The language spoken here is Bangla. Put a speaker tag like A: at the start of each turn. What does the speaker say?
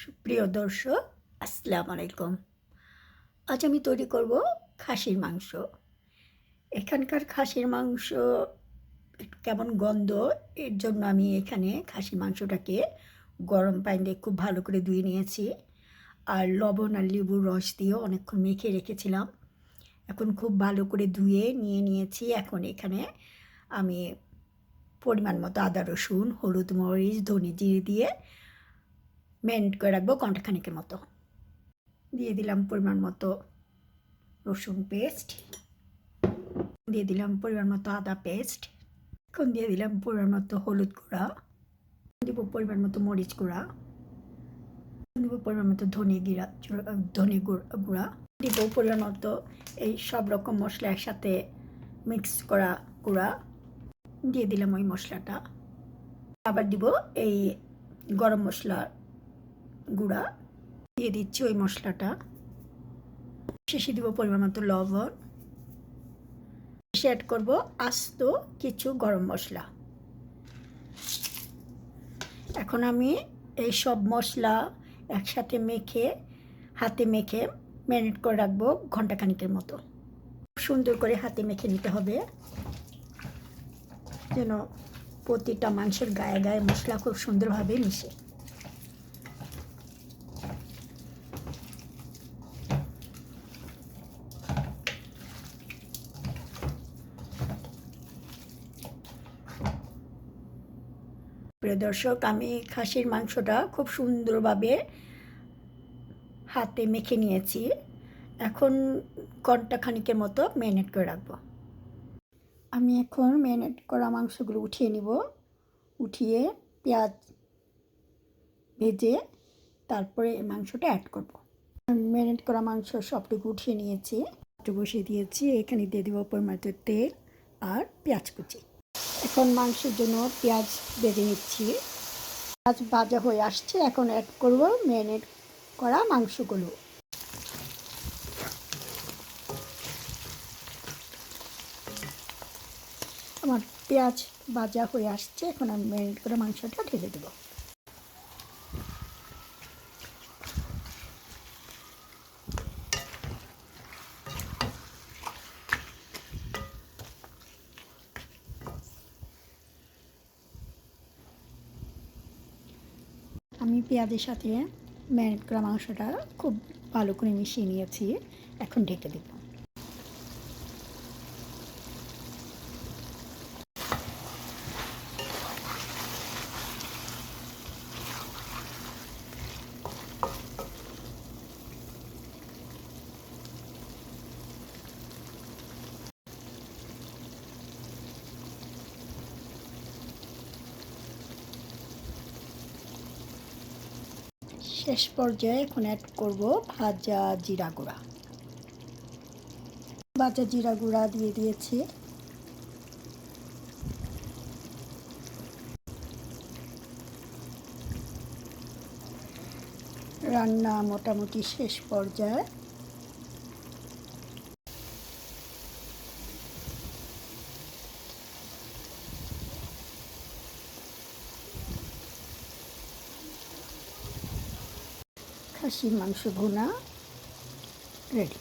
A: সুপ্রিয় দর্শক, আসসালামু আলাইকুম। আজ আমি তৈরি করব খাসির মাংস। এখানকার খাসির মাংস কেমন গন্ধ, এর জন্য আমি এখানে খাসির মাংসটাকে গরম পানি দিয়ে খুব ভালো করে ধুয়ে নিয়েছি। আর লবণ আর লেবুর রস দিয়েও অনেকক্ষণ মেখে রেখেছিলাম। এখন খুব ভালো করে ধুয়ে নিয়ে নিয়েছি। এখন এখানে আমি পরিমাণ মতো আদা রসুন, হলুদ মরিচ, ধনে জিরে দিয়ে ম্যারিনেট করে রাখব ঘন্টাখানিকের মতো। দিয়ে দিলাম পরিমাণ মতো রসুন পেস্ট। দিয়ে দিলাম পরিমাণ মতো আদা পেস্ট। এখন দিয়ে দিলাম পরিমাণ মতো হলুদ গুঁড়া। দিব পরিমাণ মতো মরিচ গুঁড়া। দিব পরিমাণ মতো ধনে গিরা, ধনে গুঁড়া দিব পরিমাণ মতো এই সব রকম মশলা একসাথে মিক্স করা গুঁড়া। দিয়ে দিলাম ওই মশলাটা। আবার দিব এই গরম মশলা গুঁড়া দিয়ে দিচ্ছি ওই মশলাটা। শেষে দিব পরিমাণ মতো লবণ। শেষে অ্যাড করব আস্ত কিছু গরম মশলা। এখন আমি এই সব মশলা একসাথে মেখে, হাতে মেখে ম্যারিনেট করে রাখব ঘন্টাখানিকের মতো। সুন্দর করে হাতে মেখে নিতে হবে। যেন প্রতিটা মাংসের গায়ে গায়ে মশলা খুব সুন্দরভাবে মিশে। প্রিয় দর্শক, আমি খাসির মাংসটা খুব সুন্দরভাবে হাতে মেখে নিয়েছি। এখন ঘণ্টা খানিকের মতো ম্যারিনেট করে রাখব। আমি এখন ম্যারিনেট করা মাংসগুলো উঠিয়ে নিব। উঠিয়ে পেঁয়াজ ভেজে তারপরে মাংসটা অ্যাড করব। ম্যারিনেট করা মাংস সবটুকু উঠিয়ে নিয়েছি। একটু বসিয়ে দিয়েছি। এখানে দিয়ে দেবো পরিমাণ তেল আর পেঁয়াজ কুচি। এখন মাংসের জন্য পেঁয়াজ বেজে নিচ্ছি। পেঁয়াজ ভাজা হয়ে আসছে, এখন অ্যাড করব ম্যারিনেট করা মাংসগুলো। আমার পেঁয়াজ ভাজা হয়ে আসছে, এখন আমি ম্যারিনেট করা মাংসটা ঢেলে দেবো। আমি পেঁয়াজের সাথে ম্যারিনেট করা মাংসটা খুব ভালো করে মিশিয়ে নিয়েছি। এখন ঢেকে দেব। শেষ পর্যায়ে এখন অ্যাড করব ভাজা জিরা গুঁড়া। ভাজা জিরা গুঁড়া দিয়ে দিয়েছি। রান্না মোটামুটি শেষ পর্যায়ে। খাসির মাংস ভুনা রেডি